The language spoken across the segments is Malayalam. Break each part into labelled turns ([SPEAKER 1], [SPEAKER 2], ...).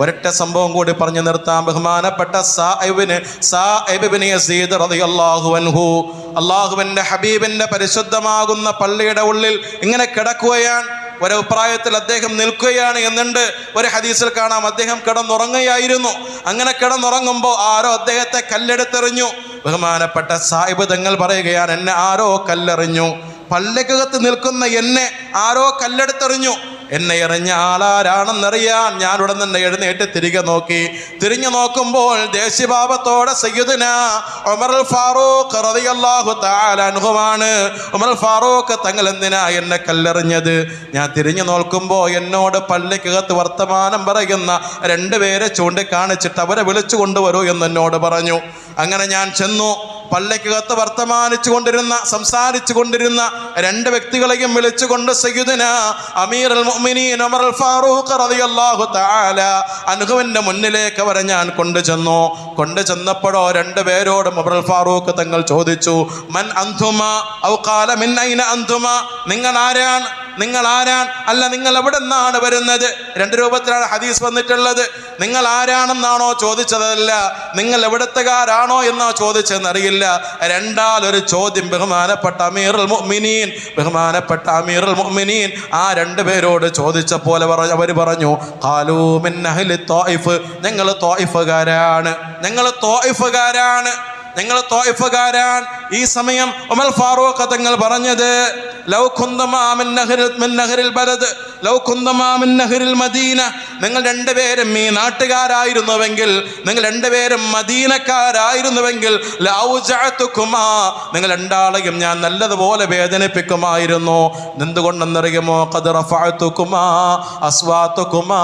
[SPEAKER 1] ഒരൊറ്റ സംഭവം കൂടി പറഞ്ഞു നിർത്താം. ബഹുമാനപ്പെട്ട സാഹിബിന് സാഹിബിന് യസീദ് റളിയല്ലാഹു അൻഹു. പരിശുദ്ധമാകുന്ന പള്ളിയുടെ ഉള്ളിൽ ഇങ്ങനെ കിടക്കുകയാണ്. ഒരു അഭിപ്രായത്തിൽ അദ്ദേഹം നിൽക്കുകയാണ് എന്നുണ്ട്. ഒരു ഹദീസിൽ കാണാം അദ്ദേഹം കിടന്നുറങ്ങുകയായിരുന്നു. അങ്ങനെ കിടന്നുറങ്ങുമ്പോൾ ആരോ അദ്ദേഹത്തെ കല്ലെടുത്തെറിഞ്ഞു. ബഹുമാനപ്പെട്ട സാഹിബ് തങ്ങൾ പറയുകയാണ് എന്നെ ആരോ കല്ലെറിഞ്ഞു. പള്ളിക്കകത്ത് നിൽക്കുന്ന എന്നെ ആരോ കല്ലെടുത്തെറിഞ്ഞു. എന്നെ എറിഞ്ഞ ആളാരാണെന്നറിയാൻ ഞാൻ ഉടൻ തന്നെ എഴുന്നേറ്റ് തിരികെ നോക്കി. തിരിഞ്ഞു നോക്കുമ്പോൾ ദേശീയഭാവത്തോടെ സയ്യുദിന ഉമർ ഫാറൂഖ് തആല അൻഹുവാണ്. ഉമർ ഫാറൂഖ് തങ്ങൾ എന്തിനാ എന്നെ കല്ലെറിഞ്ഞത്? ഞാൻ തിരിഞ്ഞു നോക്കുമ്പോൾ എന്നോട് പള്ളിക്കകത്ത് വർത്തമാനം പറയുന്ന രണ്ടുപേരെ ചൂണ്ടിക്കാണിച്ചിട്ട് അവരെ വിളിച്ചു കൊണ്ടുവരൂ എന്ന് എന്നോട് പറഞ്ഞു. അങ്ങനെ ഞാൻ ചെന്നു. പള്ളിക്കകത്ത് വർത്തമാനിച്ചു കൊണ്ടിരുന്ന സംസാരിച്ചു കൊണ്ടിരുന്ന രണ്ട് വ്യക്തികളെയും വിളിച്ചുകൊണ്ട് സയ്യുദിന അമീർ അൽ മുഅ്മിനീൻ ഉമർ അൽ ഫാറൂഖ് റളിയല്ലാഹു തആല അൻഹുവിന്റെ മുന്നിലേക്ക് അവരെ ഞാൻ കൊണ്ടുചെന്നു. കൊണ്ടു ചെന്നപ്പോഴോ രണ്ട് പേരോടും ഉമർ അൽ ഫാറൂഖ് തങ്ങൾ ചോദിച്ചു മൻ അന്ധുമ ഔ ഖാല മിൻ അന്തുമ? നിങ്ങൾ ആരാണ്? നിങ്ങൾ ആരാണ് അല്ല നിങ്ങൾ എവിടെ നിന്നാണ് വരുന്നത്? രണ്ട് രൂപത്തിലാണ് ഹദീസ് വന്നിട്ടുള്ളത്. നിങ്ങൾ ആരാണെന്നാണോ ചോദിച്ചതല്ല. നിങ്ങൾ എവിടത്തുകാരാണോ എന്നോ ചോദിച്ചതെന്നറിയില്ല രണ്ടാലൊരു ചോദ്യം. ബഹുമാനപ്പെട്ട അമീറുൽ മുഅ്മിനീൻ. ബഹുമാനപ്പെട്ട അമീറുൽ മുഅ്മിനീൻ ആ രണ്ട് പേരോട് ചോദിച്ചപ്പോലെ പറഞ്ഞു അവർ പറഞ്ഞു ഖാലൂ മിൻ അഹ്ലി ത്വായിഫ് ഞങ്ങൾ ത്വായിഫുകാരാണ് ഞങ്ങൾ ത്വായിഫുകാരാണ് ഞങ്ങൾ തോയ്ഫുകാരാൻ ഈ സമയം ഉമൽ ഫാറൂഖ് തങ്ങൾ പറഞ്ഞത് ലൗ കുന്തമാ മിൻ നഹ്റിൽ മിൻ നഹ്റിൽ ബലദ് ലൗ കുന്തമാ മിൻ നഹ്റിൽ മദീന. നിങ്ങൾ രണ്ടുപേരും ഈ നാട്ടുകാരായിരുന്നുവെങ്കിൽ നിങ്ങൾ രണ്ടുപേരും മദീനക്കാരായിരുന്നുവെങ്കിൽ ലൗജഅതുകുമാ നിങ്ങൾ രണ്ടാളെയും ഞാൻ നല്ലതുപോലെ വേദനിപ്പിക്കുമായിരുന്നു. എന്തുകൊണ്ടെന്നറിയുമോ ഖദ് റഫഅതുകുമാ അസ്വാതുകുമാ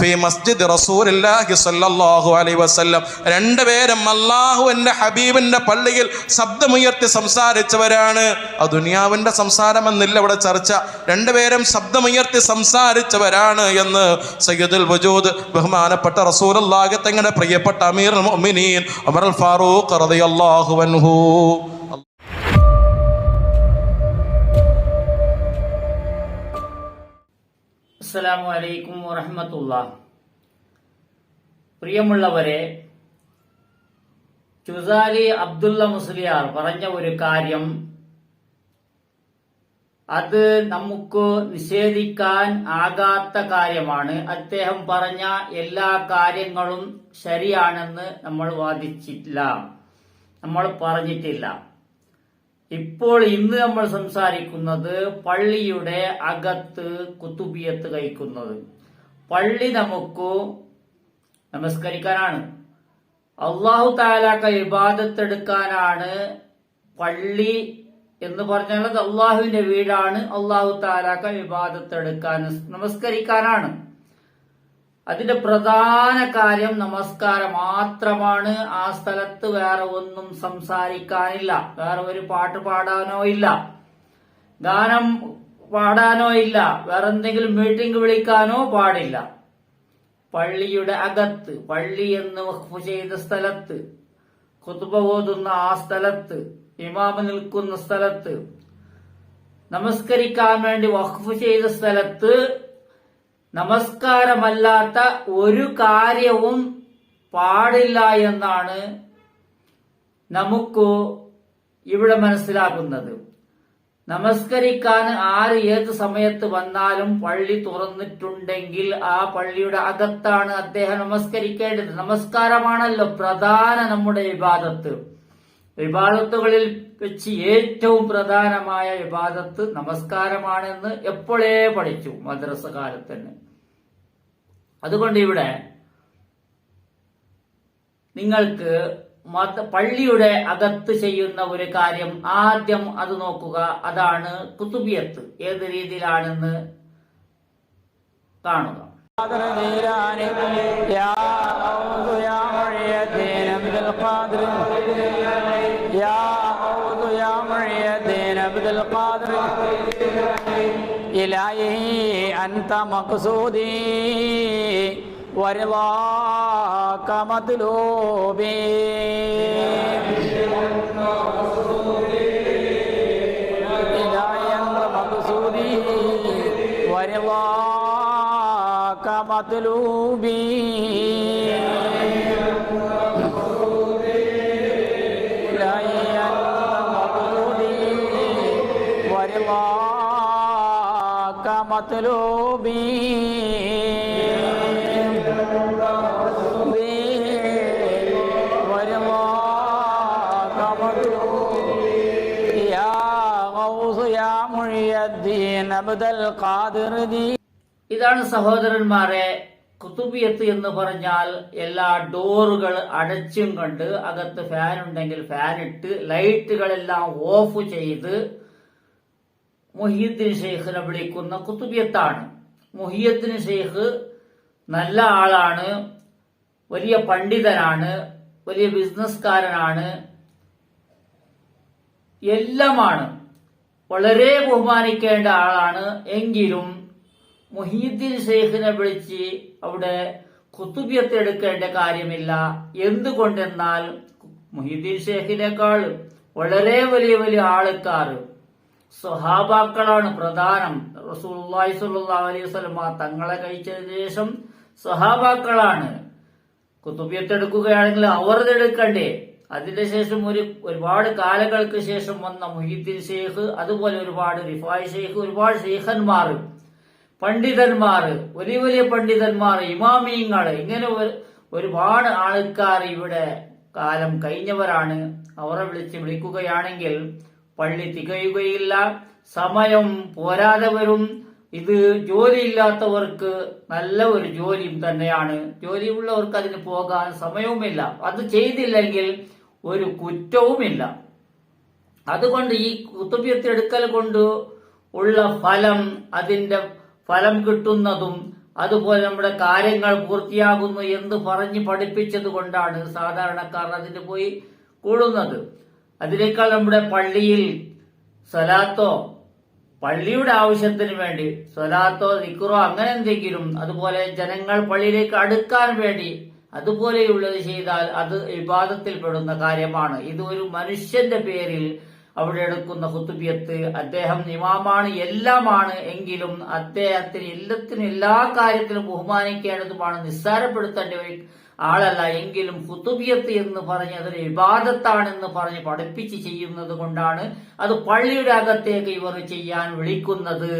[SPEAKER 1] ഫീ മസ്ജിദ് റസൂലില്ലാഹി സ്വല്ലല്ലാഹു അലൈഹി വസല്ലം. രണ്ടുപേരും അല്ലാഹുവിന്റെ ഹബീബിന്റെ പള്ളിയിൽ ശബ്ദമുയർത്തി സംസാരിച്ചവരാണ്. ആ ദുനിയാവിന്റെ സംസാരം സംസാരമെന്നില്ല ഇവിടെ ചർച്ച. രണ്ടുപേരും ശബ്ദമുയർത്തി സംസാരിച്ചവരാണ് എന്ന് സയ്യിദുൽ വജൂദ് ബഹുമാനപ്പെട്ട റസൂലുള്ളാഹി തങ്ങളുടെ പ്രിയപ്പെട്ട അമീർ മുഅ്മിനീൻ ഉമർ അൽ ഫാറൂഖ് റളിയല്ലാഹു അൻഹു.
[SPEAKER 2] അസ്സലാമു അലൈക്കും വറഹമത്തുള്ള പ്രിയമുള്ളവരെ ചുസാലി അബ്ദുള്ള മുസ്ലിയാർ പറഞ്ഞ ഒരു കാര്യം. അത് നമുക്ക് നിഷേധിക്കാൻ ആകാത്ത കാര്യമാണ്. അദ്ദേഹം പറഞ്ഞ എല്ലാ കാര്യങ്ങളും ശരിയാണെന്ന് നമ്മൾ വാദിച്ചിട്ടില്ല നമ്മൾ പറഞ്ഞിട്ടില്ല. ഇപ്പോൾ ഇന്ന് നമ്മൾ സംസാരിക്കുന്നത് പള്ളിയുടെ അകത്ത് കുത്തുബിയത്ത് കഴിക്കുന്നത്. പള്ളി നമുക്ക് നമസ്കരിക്കാനാണ്. അള്ളാഹു താലാക്ക ഇബാദത്തെടുക്കാനാണ് പള്ളി എന്ന് പറഞ്ഞാൽ അള്ളാഹുവിന്റെ വീടാണ്. അള്ളാഹു താലാക്ക ഇബാദത്തെടുക്കാൻ നമസ്കരിക്കാനാണ്. അതിന്റെ പ്രധാന കാര്യം നമസ്കാരം മാത്രമാണ്. ആ സ്ഥലത്ത് വേറെ ഒന്നും സംസാരിക്കാനില്ല. വേറെ ഒരു പാട്ട് പാടാനോ ഇല്ല. ഗാനം പാടാനോ ഇല്ല. വേറെ എന്തെങ്കിലും മീറ്റിംഗ് വിളിക്കാനോ പാടില്ല. പള്ളിയുടെ അകത്ത് പള്ളി എന്ന് വഖഫ് ചെയ്ത സ്ഥലത്ത് കുത്തുബ ഓതുന്ന ആ സ്ഥലത്ത് ഇമാമ നിൽക്കുന്ന സ്ഥലത്ത് നമസ്കരിക്കാൻ വേണ്ടി വഖഫ് ചെയ്ത സ്ഥലത്ത് നമസ്കാരമല്ലാത്ത ഒരു കാര്യവും പാടില്ല എന്നാണ് നമുക്ക് ഇവിടെ മനസ്സിലാക്കുന്നത് നമസ്കരിക്കാൻ ആര് ഏത് സമയത്ത് വന്നാലും പള്ളി തുറന്നിട്ടുണ്ടെങ്കിൽ ആ പള്ളിയുടെ അകത്താണ് അദ്ദേഹം നമസ്കരിക്കേണ്ടത്. നമസ്കാരമാണല്ലോ പ്രധാന നമ്മുടെ വിവാദത്ത് വിവാദത്തുകളിൽ വെച്ച് ഏറ്റവും പ്രധാനമായ വിവാദത്ത് നമസ്കാരമാണെന്ന് എപ്പോഴേ പഠിച്ചു മദ്രസ കാലത്ത് തന്നെ. അതുകൊണ്ട് ഇവിടെ നിങ്ങൾക്ക് പള്ളിയുടെ അകത്ത് ചെയ്യുന്ന ഒരു കാര്യം ആദ്യം അത് നോക്കുക. അതാണ് കുത്തുബിയത്ത് ഏത് രീതിയിലാണെന്ന് കാണുക.
[SPEAKER 3] ഇലായി അന്ത മക്സൂദീ ورضاك مطلوبي هداية مقصودي ورضاك مطلوبي ورضاك مطلوبي
[SPEAKER 2] ഇതാണ് സഹോദരന്മാരെ കുത്തുബിയത്ത് എന്ന് പറഞ്ഞാൽ എല്ലാ ഡോറുകൾ അടച്ചും കണ്ട് അകത്ത് ഫാൻ ഉണ്ടെങ്കിൽ ഫാൻ ഇട്ട് ലൈറ്റുകളെല്ലാം ഓഫ് ചെയ്ത് മുഹിയുദ്ദീൻ ഷെയ്ഖിനെ വിളിക്കുന്ന കുത്തുബിയത്താണ്. മുഹിയുദ്ദീൻ ഷെയ്ഖ് നല്ല ആളാണ് വലിയ പണ്ഡിതനാണ് വലിയ ബിസിനസ്കാരനാണ് എല്ലാമാണ്. വളരെ ബഹുമാനിക്കേണ്ട ആളാണ് എങ്കിലും മുഹീദ്ദീൻ ഷെയ്ഖിനെ വിളിച്ച് അവിടെ കുത്തുബിയത്ത് എടുക്കേണ്ട കാര്യമില്ല. എന്തുകൊണ്ടെന്നാൽ മുഹീദ്ദീൻ ഷെയ്ഖിനേക്കാൾ വളരെ വലിയ വലിയ ആൾക്കാർ സ്വഹാബാക്കളാണ് പ്രധാനം. റസൂലുള്ളാഹി സ്വല്ലല്ലാഹു അലൈഹി വസല്ലം തങ്ങളെ കഴിച്ചതിന് ശേഷം സ്വഹാബാക്കളാണ് കുത്തുബിയത്തെടുക്കുകയാണെങ്കിൽ അവർ എടുക്കണ്ടേ? അതിന്റെ ശേഷം ഒരു ഒരുപാട് കാലങ്ങൾക്ക് ശേഷം വന്ന മുഹിദ്ദീൻ ഷെയ്ഖ് അതുപോലെ ഒരുപാട് റിഫായ് ഷെയ്ഖ് ഒരുപാട് ഷെയ്ഖന്മാർ പണ്ഡിതന്മാർ വലിയ വലിയ പണ്ഡിതന്മാർ ഇമാമിയങ്ങൾ ഇങ്ങനെ ഒരുപാട് ആൾക്കാർ ഇവിടെ കാലം കഴിഞ്ഞവരാണ്. അവരെ വിളിച്ച് വിളിക്കുകയാണെങ്കിൽ പള്ളി തികയുകയില്ല സമയം പോരാതെ വരും. ഇത് ജോലിയില്ലാത്തവർക്ക് നല്ല ഒരു ജോലിയും തന്നെയാണ്. ജോലിയുള്ളവർക്ക് അതിന് പോകാൻ സമയവുമില്ല. അത് ചെയ്തില്ലെങ്കിൽ ഒരു കുറ്റവുമില്ല. അതുകൊണ്ട് ഈ കുത്തുബിയത്തെടുക്കൽ കൊണ്ട് ഉള്ള ഫലം അതിന്റെ ഫലം കിട്ടുന്നതും അതുപോലെ നമ്മുടെ കാര്യങ്ങൾ പൂർത്തിയാകുന്നു എന്ന് പറഞ്ഞ് പഠിപ്പിച്ചത് കൊണ്ടാണ് സാധാരണക്കാർ അതിന് പോയി കൂടുന്നത്. അതിനേക്കാൾ നമ്മുടെ പള്ളിയിൽ സ്വലാത്തോ പള്ളിയുടെ ആവശ്യത്തിന് വേണ്ടി സ്വലാത്തോ നിക്കുറോ അങ്ങനെ എന്തെങ്കിലും അതുപോലെ ജനങ്ങൾ പള്ളിയിലേക്ക് അടുക്കാൻ വേണ്ടി അതുപോലെയുള്ളത് ചെയ്താൽ അത് വിവാദത്തിൽപ്പെടുന്ന കാര്യമാണ്. ഇത് ഒരു മനുഷ്യന്റെ പേരിൽ അവിടെ എടുക്കുന്ന കുത്തുബിയത്ത് അദ്ദേഹം ഇമാമാണ് എല്ലാമാണ് എങ്കിലും അദ്ദേഹത്തിന് എല്ലാത്തിനും എല്ലാ കാര്യത്തിലും ബഹുമാനിക്കേണ്ടതുമാണ് നിസ്സാരപ്പെടുത്തേണ്ട ആളല്ല. എങ്കിലും കുത്തുബിയത്ത് എന്ന് പറഞ്ഞ് അതൊരു വിവാദത്താണെന്ന് പറഞ്ഞ് പഠിപ്പിച്ച് ചെയ്യുന്നത് കൊണ്ടാണ് അത് പള്ളിയുടെ അകത്തേക്ക് ഇവർ ചെയ്യാൻ വിളിക്കുന്നത്.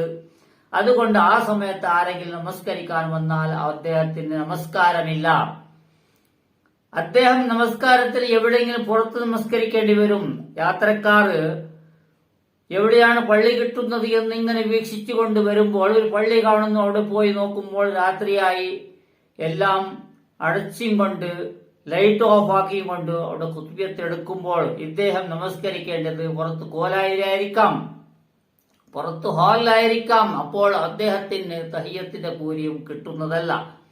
[SPEAKER 2] അതുകൊണ്ട് ആ സമയത്ത് ആരെങ്കിലും നമസ്കരിക്കാൻ വന്നാൽ അദ്ദേഹത്തിന് നമസ്കാരമില്ല. അദ്ദേഹം നമസ്കാരത്തിൽ എവിടെയെങ്കിലും പുറത്ത് നമസ്കരിക്കേണ്ടി വരും. യാത്രക്കാർ എവിടെയാണ് പള്ളി കിട്ടുന്നത് എന്നിങ്ങനെ വീക്ഷിച്ചുകൊണ്ട് വരുമ്പോൾ ഒരു പള്ളി കാണുന്നു അവിടെ പോയി നോക്കുമ്പോൾ രാത്രിയായി എല്ലാം അടച്ചും കൊണ്ട് ലൈറ്റ് ഓഫ് ആക്കിയും കൊണ്ട് അവിടെ കുത്തിയത്തെടുക്കുമ്പോൾ ഇദ്ദേഹം നമസ്കരിക്കേണ്ടത് പുറത്ത് കോലായിലായിരിക്കാം. പുറത്ത് ഹാളിലായിരിക്കാം. അപ്പോൾ അദ്ദേഹത്തിന് തഹിയത്തിന്റെ കൂലിയും കിട്ടുന്നതല്ല.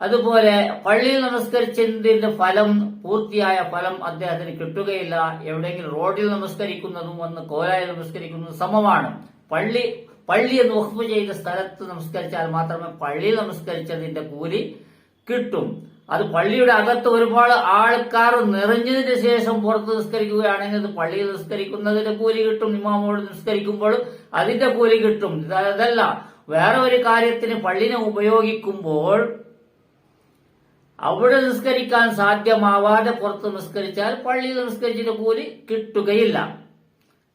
[SPEAKER 2] അതുപോലെ പള്ളിയിൽ നമസ്കരിച്ചതിന്റെ ഫലം പൂർത്തിയായ ഫലം അദ്ദേഹത്തിന് കിട്ടുകയില്ല. എവിടെയെങ്കിലും റോഡിൽ നമസ്കരിക്കുന്നതും വന്ന് കോലായി നമസ്കരിക്കുന്നതും സമമാണ്. പള്ളി പള്ളി എന്ന് വഖഫ് ചെയ്ത സ്ഥലത്ത് നമസ്കരിച്ചാൽ മാത്രമേ പള്ളി നമസ്കരിച്ചതിന്റെ കൂലി കിട്ടും. അത് പള്ളിയുടെ അകത്ത് ഒരുപാട് ആൾക്കാർ നിറഞ്ഞതിന് ശേഷം പുറത്ത് നിസ്കരിക്കുകയാണെങ്കിൽ അത് പള്ളിയിൽ നിസ്കരിക്കുന്നതിന്റെ കൂലി കിട്ടും. ഇമാമോട് നിസ്കരിക്കുമ്പോൾ അതിന്റെ കൂലി കിട്ടും. അതല്ല വേറെ ഒരു കാര്യത്തിന് പള്ളിനെ ഉപയോഗിക്കുമ്പോൾ അവിടെ നിസ്കരിക്കാൻ സാധ്യമാവാതെ പുറത്ത് നിസ്കരിച്ചാൽ പള്ളിയിൽ നിസ്കരിച്ചിട്ട് കൂലി കിട്ടുകയില്ല.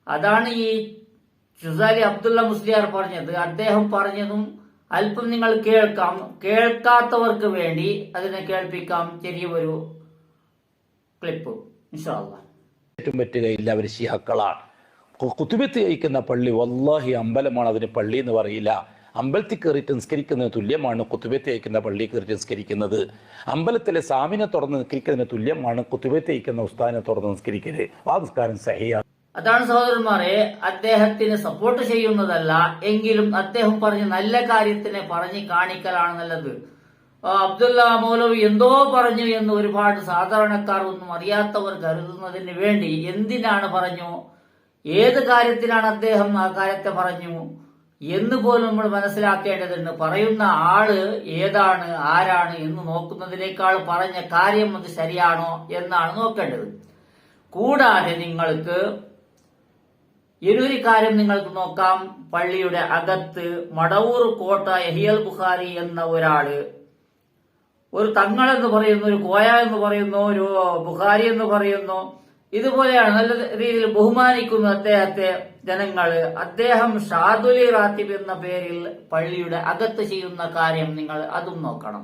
[SPEAKER 2] അതാണ് ഈ ഷുസാലി അബ്ദുള്ള മുസ്ലിയാർ പറഞ്ഞത്. അദ്ദേഹം പറഞ്ഞതും അല്പം നിങ്ങൾ കേൾക്കാം. കേൾക്കാത്തവർക്ക് വേണ്ടി അതിനെ കേൾപ്പിക്കാം. ചെറിയൊരു ക്ലിപ്പ്.
[SPEAKER 4] ഏറ്റവും പറ്റുകയില്ല അവർ ശിഹക്കളാണ്. കുത്തുബത്ത് കഴിക്കുന്ന പള്ളി വല്ലാഹി അമ്പലമാണ്. അതിന് പള്ളി എന്ന് പറയില്ല. അമ്പലത്തിൽ കയറിയിട്ട് നിസ്കരിക്കുന്നതിന് തുല്യമാണ് കുത്തുബത്ത് കഴിക്കുന്ന പള്ളി കയറിയിട്ട് നിസ്കരിക്കുന്നത് അമ്പലത്തിലെ സാമിനെ തുറന്ന് നിസ്കരിക്കുന്നതിന് തുല്യമാണ് കുത്തുബത്ത് കഴിക്കുന്ന ഉസ്താദിനെ തുറന്ന് നിസ്കരിക്കരുത് ആ നിസ്കാരം സഹിയാണ്.
[SPEAKER 2] അതാണ് സഹോദരന്മാരെ അദ്ദേഹത്തിന് സപ്പോർട്ട് ചെയ്യുന്നതല്ല എങ്കിലും അദ്ദേഹം പറഞ്ഞ നല്ല കാര്യത്തിനെ പറഞ്ഞ് കാണിക്കലാണ് നല്ലത്. അബ്ദുല്ല മൗലവി എന്തോ പറഞ്ഞു എന്ന് ഒരുപാട് സാധാരണക്കാർ ഒന്നും അറിയാത്തവർ കരുതുന്നതിന് വേണ്ടി എന്തിനാണ് പറഞ്ഞു? ഏത് കാര്യത്തിനാണ് അദ്ദേഹം ആ കാര്യത്തെ പറഞ്ഞു? എന്ന് പോലും നമ്മൾ മനസ്സിലാക്കേണ്ടതുണ്ട്. പറയുന്ന ആൾ ഏതാണ് ആരാണ് എന്ന് നോക്കുന്നതിനേക്കാൾ പറഞ്ഞ കാര്യം അത് ശരിയാണോ എന്നാണ് നോക്കേണ്ടത്. കൂടാതെ നിങ്ങൾക്ക് ഇനൊരു കാര്യം നിങ്ങൾക്ക് നോക്കാം. പള്ളിയുടെ അകത്ത് മടവൂർ കോട്ട എഹിയൽ ബുഖാരി എന്ന ഒരാൾ ഒരു തങ്ങൾ എന്ന് പറയുന്നു ഒരു കോയ എന്ന് പറയുന്നു ഒരു ബുഖാരി എന്ന് പറയുന്നു. ഇതുപോലെയാണ് നല്ല രീതിയിൽ ബഹുമാനിക്കുന്ന അദ്ദേഹത്തെ ജനങ്ങൾ അദ്ദേഹം ഷാദുലി റാത്തിബ് എന്ന പേരിൽ പള്ളിയുടെ അകത്ത് ചെയ്യുന്ന കാര്യം നിങ്ങൾ അതും നോക്കണം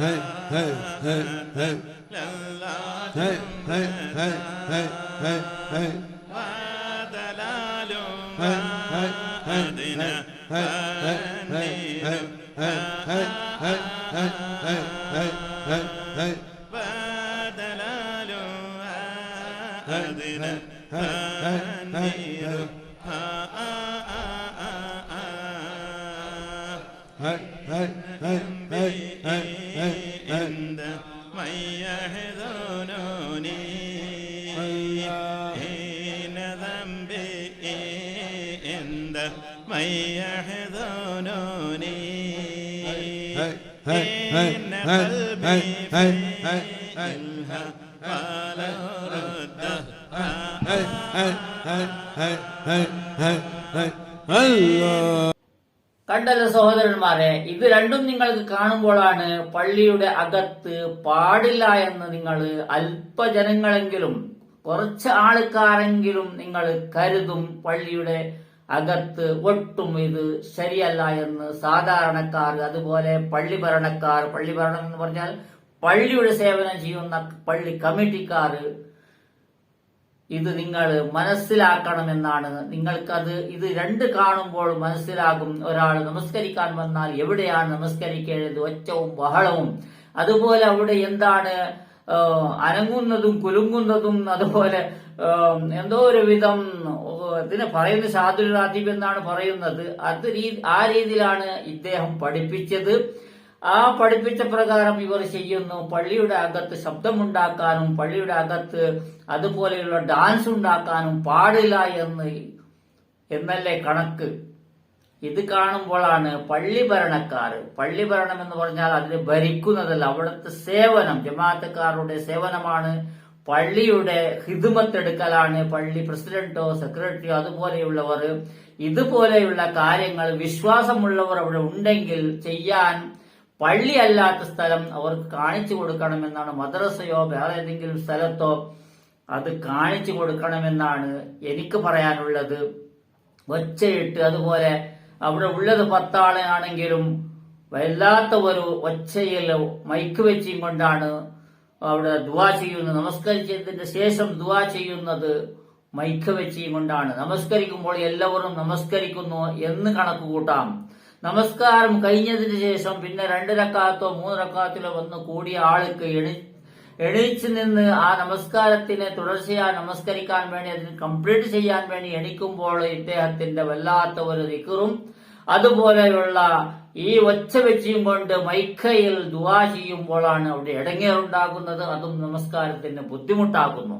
[SPEAKER 5] هاي هاي هاي هاي هاي هاي هاي هاي هاي هاي ودلال عند من يحزنني حين ذنبي عند من يحزنني إن قلبي فيها ولا رده
[SPEAKER 2] കണ്ടല്ലോ സഹോദരന്മാരെ ഇത് രണ്ടും നിങ്ങൾക്ക് കാണുമ്പോഴാണ് പള്ളിയുടെ അകത്ത് പാടില്ല എന്ന് നിങ്ങൾ അല്പജനങ്ങളെങ്കിലും കുറച്ച് ആൾക്കാരെങ്കിലും നിങ്ങൾ കരുതും പള്ളിയുടെ അകത്ത് ഒട്ടും ഇത് ശരിയല്ല എന്ന് സാധാരണക്കാർ അതുപോലെ പള്ളി ഭരണക്കാർ പള്ളി ഭരണം എന്ന് പറഞ്ഞാൽ പള്ളിയുടെ സേവനം ചെയ്യുന്ന പള്ളി കമ്മിറ്റിക്കാർ ഇത് നിങ്ങൾ മനസ്സിലാക്കണമെന്നാണ്. നിങ്ങൾക്കത് ഇത് രണ്ട് കാണുമ്പോൾ മനസ്സിലാകും. ഒരാൾ നമസ്കരിക്കാൻ വന്നാൽ എവിടെയാണ് നമസ്കരിക്കേണ്ടത്? ഒച്ചവും ബഹളവും. അതുപോലെ അവിടെ എന്താണ് അനങ്ങുന്നതും കുലുങ്ങുന്നതും അതുപോലെ എന്തോ ഒരു വിധം ഇതിനെ പറയുന്ന സാധുരാജീവ് എന്നാണ് പറയുന്നത്. അത് ആ രീതിയിലാണ് ഇദ്ദേഹം പഠിപ്പിച്ചത്. ആ പഠിപ്പിച്ച പ്രകാരം ഇവർ ചെയ്യുന്നു. പള്ളിയുടെ അകത്ത് ശബ്ദമുണ്ടാക്കാനും പള്ളിയുടെ അകത്ത് അതുപോലെയുള്ള ഡാൻസ് ഉണ്ടാക്കാനും പാടില്ല എന്ന് എന്നല്ലേ കണക്ക്. ഇത് കാണുമ്പോഴാണ് പള്ളി ഭരണക്കാർ പള്ളി ഭരണം എന്ന് പറഞ്ഞാൽ അതിന് ഭരിക്കുന്നതല്ല അവിടുത്തെ സേവനം ജമാഅത്തുകാരുടെ സേവനമാണ്. പള്ളിയുടെ ഹിതുമത്തെടുക്കലാണ് പള്ളി പ്രസിഡന്റോ സെക്രട്ടറിയോ അതുപോലെയുള്ളവർ ഇതുപോലെയുള്ള കാര്യങ്ങൾ വിശ്വാസമുള്ളവർ അവിടെ ഉണ്ടെങ്കിൽ ചെയ്യാൻ പള്ളി അല്ലാത്ത സ്ഥലം അവർക്ക് കാണിച്ചു കൊടുക്കണമെന്നാണ്. മദ്രസയോ വേറെ ഏതെങ്കിലും സ്ഥലത്തോ അത് കാണിച്ചു കൊടുക്കണമെന്നാണ് എനിക്ക് പറയാനുള്ളത്. ഒച്ചയിട്ട് അതുപോലെ അവിടെ ഉള്ളത് പത്താളാണെങ്കിലും വല്ലാത്ത ഒരു ഒച്ചയിൽ മൈക്ക് വെച്ചും കൊണ്ടാണ് അവിടെ ദുവാ ചെയ്യുന്നത്. നമസ്കരിച്ചതിന്റെ ശേഷം ദുവാ ചെയ്യുന്നത് മൈക്ക് വെച്ചും കൊണ്ടാണ്. നമസ്കരിക്കുമ്പോൾ എല്ലാവരും നമസ്കരിക്കുന്നു എന്ന് കണക്ക് കൂട്ടാം. നമസ്കാരം. കഴിഞ്ഞതിന് ശേഷം പിന്നെ രണ്ട് രക്കാത്തോ മൂന്ന് രക്കാത്തിലോ വന്ന് കൂടിയ ആൾക്ക് എണി എണീച്ചു നിന്ന് ആ നമസ്കാരത്തിനെ തുടർച്ചയായി നമസ്കരിക്കാൻ വേണ്ടി അതിന് കംപ്ലീറ്റ് ചെയ്യാൻ വേണ്ടി എണിക്കുമ്പോൾ ഇദ്ദേഹത്തിന്റെ വല്ലാത്ത ഒരു ദിക്കറും അതുപോലെയുള്ള ഈ ഒച്ച വെച്ചും കൊണ്ട് മൈക്കയിൽ ദുവാ ചെയ്യുമ്പോഴാണ് അവിടെ ഇടങ്ങേറുണ്ടാകുന്നത്. അതും നമസ്കാരത്തിന് ബുദ്ധിമുട്ടാക്കുന്നു.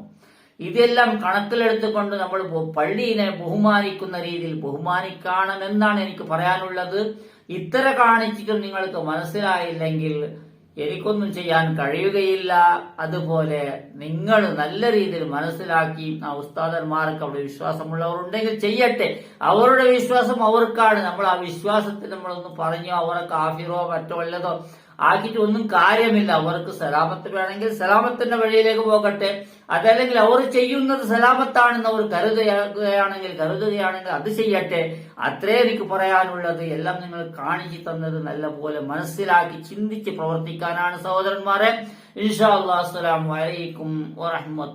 [SPEAKER 2] ഇതെല്ലാം കണക്കിലെടുത്തുകൊണ്ട് നമ്മൾ പള്ളിയിനെ ബഹുമാനിക്കുന്ന രീതിയിൽ ബഹുമാനിക്കണമെന്നാണ് എനിക്ക് പറയാനുള്ളത്. ഇത്ര കാണിച്ചിട്ടും നിങ്ങൾക്ക് മനസ്സിലായില്ലെങ്കിൽ എനിക്കൊന്നും ചെയ്യാൻ കഴിയുകയില്ല. അതുപോലെ നിങ്ങൾ നല്ല രീതിയിൽ മനസ്സിലാക്കി ആ ഉസ്താദന്മാർക്ക് അവിടെ വിശ്വാസമുള്ളവരുണ്ടെങ്കിൽ ചെയ്യട്ടെ. അവരുടെ വിശ്വാസം അവർക്കാണ്. നമ്മൾ ആ വിശ്വാസത്തിൽ നമ്മളൊന്ന് പറഞ്ഞു അവരെ കാഫിറോ മറ്റോ വല്ലതോ ആക്കിയിട്ട് ഒന്നും കാര്യമില്ല. അവർക്ക് സലാമത്ത് വേണമെങ്കിൽ സലാമത്തിന്റെ വഴിയിലേക്ക് പോകട്ടെ. അതല്ലെങ്കിൽ അവർ ചെയ്യുന്നത് സലാമത്താണെന്ന് അവർ കരുതുകയാണെങ്കിൽ കരുതുകയാണെങ്കിൽ അത് ചെയ്യട്ടെ. അത്രേ എനിക്ക് പറയാനുള്ളത്. എല്ലാം നിങ്ങൾ കാണിച്ചു തന്നത് നല്ല പോലെ മനസ്സിലാക്കി ചിന്തിച്ച് പ്രവർത്തിക്കാനാണ് സഹോദരന്മാരെ. ഇൻഷാ അള്ളാഹ്. അസ്സലാമു അലൈക്കും വറഹ്മത്തുള്ളാഹി